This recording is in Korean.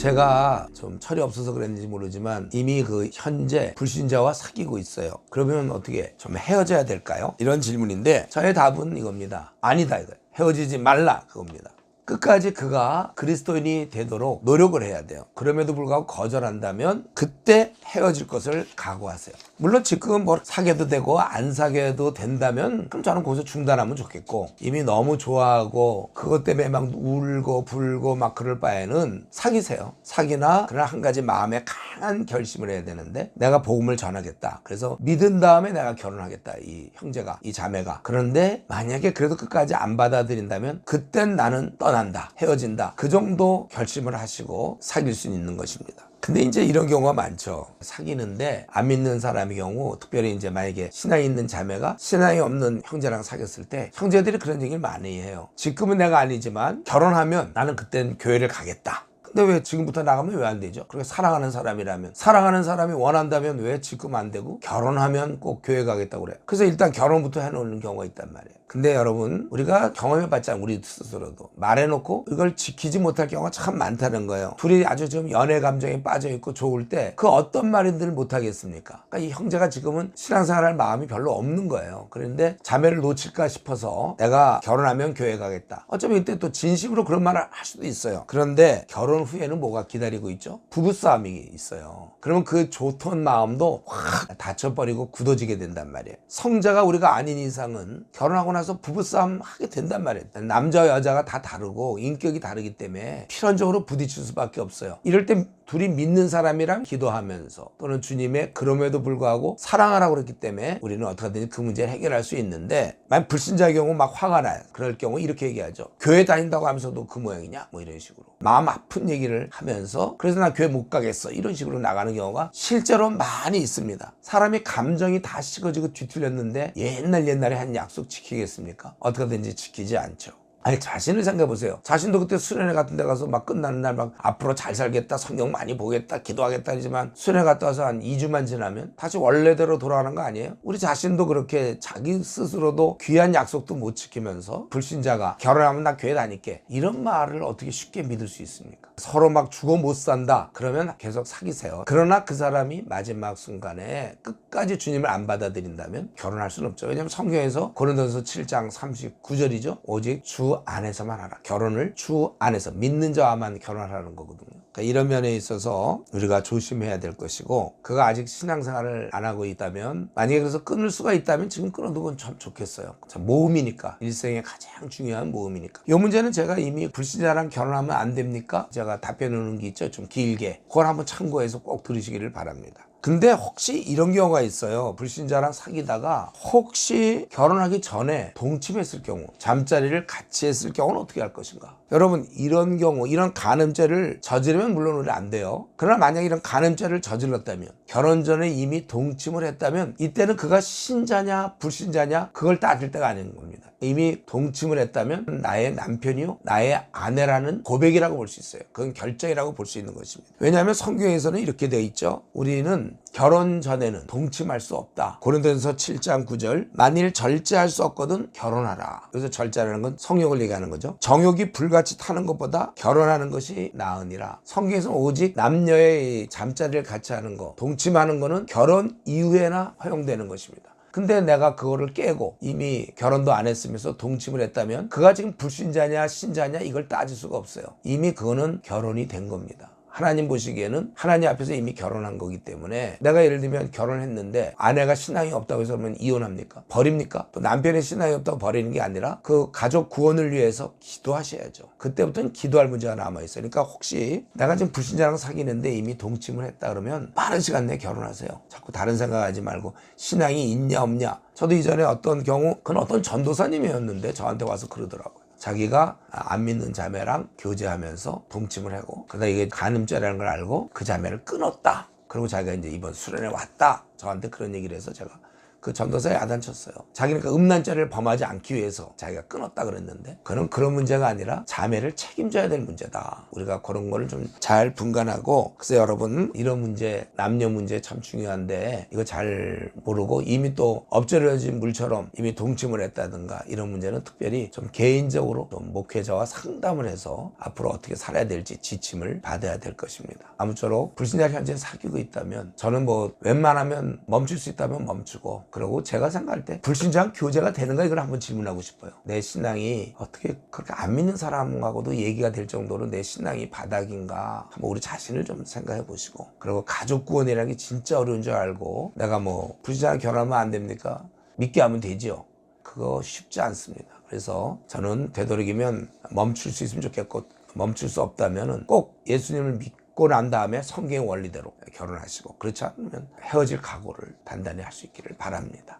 제가 좀 철이 없어서 그랬는지 모르지만 이미 그 현재 불신자와 사귀고 있어요. 그러면 어떻게 좀 헤어져야 될까요? 이런 질문인데 저의 답은 이겁니다. 아니다 이거예요. 헤어지지 말라 그겁니다. 끝까지 그가 그리스도인이 되도록 노력을 해야 돼요. 그럼에도 불구하고 거절한다면 그때 헤어질 것을 각오하세요. 물론 지금은 뭐 사귀어도 되고 안 사귀어도 된다면 그럼 저는 거기서 중단하면 좋겠고 이미 너무 좋아하고 그것 때문에 막 울고 불고 막 그럴 바에는 사귀세요. 사귀나 그러나 한 가지 마음에 강한 결심을 해야 되는데 내가 복음을 전하겠다. 그래서 믿은 다음에 내가 결혼하겠다. 이 형제가 이 자매가 그런데 만약에 그래도 끝까지 안 받아들인다면 그땐 나는 떠 난다. 헤어진다. 그 정도 결심을 하시고 사귈 수 있는 것입니다. 근데 이제 이런 경우가 많죠. 사귀는데 안 믿는 사람의 경우, 특별히 이제 만약에 신앙이 있는 자매가 신앙이 없는 형제랑 사귀었을 때 형제들이 그런 얘기를 많이 해요. 지금은 내가 아니지만 결혼하면 나는 그땐 교회를 가겠다. 근데 왜 지금부터 나가면 왜 안 되죠? 그렇게 사랑하는 사람이라면 사랑하는 사람이 원한다면 왜 지금 안 되고 결혼하면 꼭 교회 가겠다고 그래요. 그래서 일단 결혼부터 해놓는 경우가 있단 말이에요. 근데 여러분 우리가 경험해봤잖아요. 우리 스스로도 말해놓고 이걸 지키지 못할 경우가 참 많다는 거예요. 둘이 아주 좀 연애 감정에 빠져있고 좋을 때 그 어떤 말인들 못하겠습니까? 그러니까 이 형제가 지금은 신앙생활할 마음이 별로 없는 거예요. 그런데 자매를 놓칠까 싶어서 내가 결혼하면 교회 가겠다. 어쩌면 이때 또 진심으로 그런 말을 할 수도 있어요. 그런데 결혼 후에는 뭐가 기다리고 있죠? 부부싸움이 있어요. 그러면 그 좋던 마음도 확 다쳐버리고 굳어지게 된단 말이에요. 성자가 우리가 아닌 이상은 결혼하고 나서 부부싸움 하게 된단 말이에요. 남자 여자가 다 다르고 인격이 다르기 때문에 필연적으로 부딪힐 수밖에 없어요. 이럴 때 둘이 믿는 사람이랑 기도하면서 또는 주님의 그럼에도 불구하고 사랑하라고 그랬기 때문에 우리는 어떻게든지 그 문제를 해결할 수 있는데 만약 불신자의 경우 막 화가 나요. 그럴 경우 이렇게 얘기하죠. 교회 다닌다고 하면서도 그 모양이냐? 뭐 이런 식으로. 마음 아픈 얘기를 하면서 그래서 나 교회 못 가겠어. 이런 식으로 나가는 경우가 실제로 많이 있습니다. 사람이 감정이 다 식어지고 뒤틀렸는데 옛날 옛날에 한 약속 지키겠습니까? 어떻게든지 지키지 않죠. 아니 자신을 생각해 보세요. 자신도 그때 수련회 같은 데 가서 막 끝나는 날 막 앞으로 잘 살겠다, 성경 많이 보겠다, 기도하겠다 하지만 수련회 갔다 와서 한 2주만 지나면 다시 원래대로 돌아가는 거 아니에요? 우리 자신도 그렇게 자기 스스로도 귀한 약속도 못 지키면서 불신자가 결혼하면 나 교회 다닐게 이런 말을 어떻게 쉽게 믿을 수 있습니까? 서로 막 죽어 못 산다 그러면 계속 사귀세요. 그러나 그 사람이 마지막 순간에 끝까지 주님을 안 받아들인다면 결혼할 수는 없죠. 왜냐하면 성경에서 고린도서 7장 39절이죠. 오직 주 안에서만 하라. 결혼을 주 안에서 믿는 자와만 결혼하라는 거거든요. 그러니까 이런 면에 있어서 우리가 조심해야 될 것이고 그가 아직 신앙생활을 안 하고 있다면 만약에 그래서 끊을 수가 있다면 지금 끊어두면 참 좋겠어요. 자, 모험이니까 일생의 가장 중요한 모험이니까. 이 문제는 제가 이미 불신자랑 결혼하면 안 됩니까? 제가 답변해 놓은 게 있죠. 좀 길게. 그걸 한번 참고해서 꼭 들으시기를 바랍니다. 근데 혹시 이런 경우가 있어요. 불신자랑 사귀다가 혹시 결혼하기 전에 동침했을 경우, 잠자리를 같이 했을 경우는 어떻게 할 것인가? 여러분, 이런 경우, 이런 간음죄를 저지르면 물론 우리 안 돼요. 그러나 만약 이런 간음죄를 저질렀다면, 결혼 전에 이미 동침을 했다면, 이때는 그가 신자냐, 불신자냐, 그걸 따질 때가 아닌 겁니다. 이미 동침을 했다면 나의 남편이요 나의 아내라는 고백이라고 볼 수 있어요. 그건 결정이라고 볼 수 있는 것입니다. 왜냐하면 성경에서는 이렇게 되어 있죠. 우리는 결혼 전에는 동침할 수 없다. 고린도전서 7장 9절 만일 절제할 수 없거든 결혼하라. 그래서 절제라는 건 성욕을 얘기하는 거죠. 정욕이 불 같이 타는 것보다 결혼하는 것이 나으니라. 성경에서 오직 남녀의 잠자리를 같이 하는 거, 동침하는 거는 결혼 이후에나 허용되는 것입니다. 근데 내가 그거를 깨고 이미 결혼도 안 했으면서 동침을 했다면 그가 지금 불신자냐 신자냐 이걸 따질 수가 없어요. 이미 그거는 결혼이 된 겁니다. 하나님 보시기에는 하나님 앞에서 이미 결혼한 거기 때문에 내가 예를 들면 결혼했는데 아내가 신앙이 없다고 해서 그러면 이혼합니까? 버립니까? 또 남편의 신앙이 없다고 버리는 게 아니라 그 가족 구원을 위해서 기도하셔야죠. 그때부터는 기도할 문제가 남아있어요. 그러니까 혹시 내가 지금 불신자랑 사귀는데 이미 동침을 했다 그러면 빠른 시간 내에 결혼하세요. 자꾸 다른 생각하지 말고 신앙이 있냐 없냐. 저도 이전에 어떤 경우 그건 어떤 전도사님이었는데 저한테 와서 그러더라고요. 자기가 안 믿는 자매랑 교제하면서 동침을 하고 그러다 이게 간음죄라는 걸 알고 그 자매를 끊었다. 그리고 자기가 이제 이번 수련회 왔다. 저한테 그런 얘기를 해서 제가 그 전도사에 야단쳤어요. 자기는 그 음란죄를 범하지 않기 위해서 자기가 끊었다 그랬는데 그는 그런 문제가 아니라 자매를 책임져야 될 문제다. 우리가 그런 거를 좀 잘 분간하고 그래서 여러분 이런 문제 남녀 문제 참 중요한데 이거 잘 모르고 이미 또 엎질러진 물처럼 이미 동침을 했다든가 이런 문제는 특별히 좀 개인적으로 좀 목회자와 상담을 해서 앞으로 어떻게 살아야 될지 지침을 받아야 될 것입니다. 아무쪼록 불신자 현재 사귀고 있다면 저는 뭐 웬만하면 멈출 수 있다면 멈추고 그리고 제가 생각할 때 불신자가 교제가 되는가 이걸 한번 질문하고 싶어요. 내 신앙이 어떻게 그렇게 안 믿는 사람하고도 얘기가 될 정도로 내 신앙이 바닥인가 한번 우리 자신을 좀 생각해 보시고 그리고 가족 구원이라는 게 진짜 어려운 줄 알고 내가 뭐 불신자 결혼하면 안 됩니까? 믿게 하면 되지요. 그거 쉽지 않습니다. 그래서 저는 되도록이면 멈출 수 있으면 좋겠고 멈출 수 없다면은 꼭 예수님을 믿 고 난 다음에 성경의 원리대로 결혼하시고 그렇지 않으면 헤어질 각오를 단단히 할 수 있기를 바랍니다.